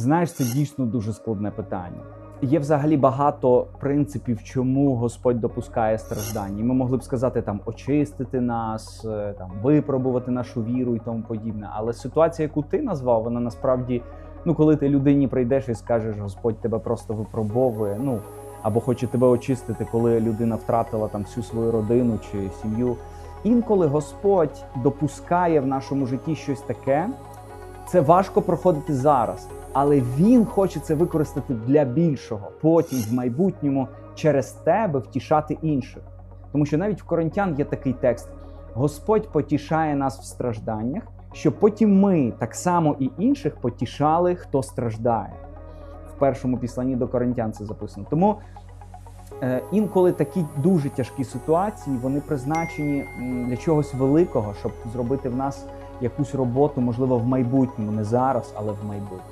Знаєш, це дійсно дуже складне питання. Є взагалі багато принципів, чому Господь допускає страждання. Ми могли б сказати там очистити нас, е, там випробувати нашу віру і тому подібне. Але ситуація, яку ти назвав, вона насправді, ну коли ти людині прийдеш і скажеш, Господь тебе просто випробовує. Ну або хоче тебе очистити, коли людина втратила там всю свою родину чи сім'ю. Інколи Господь допускає в нашому житті щось таке. Це важко проходити зараз, але він хоче це використати для більшого, потім в майбутньому через тебе втішати інших. Тому що навіть в Коринтян є такий текст: Господь потішає нас в стражданнях, щоб потім ми так само і інших потішали, хто страждає. В першому післанні до Коринтян це записано. Тому інколи такі дуже тяжкі ситуації вони призначені для чогось великого, щоб зробити в нас якусь роботу, можливо, в майбутньому, не зараз, але в майбутньому.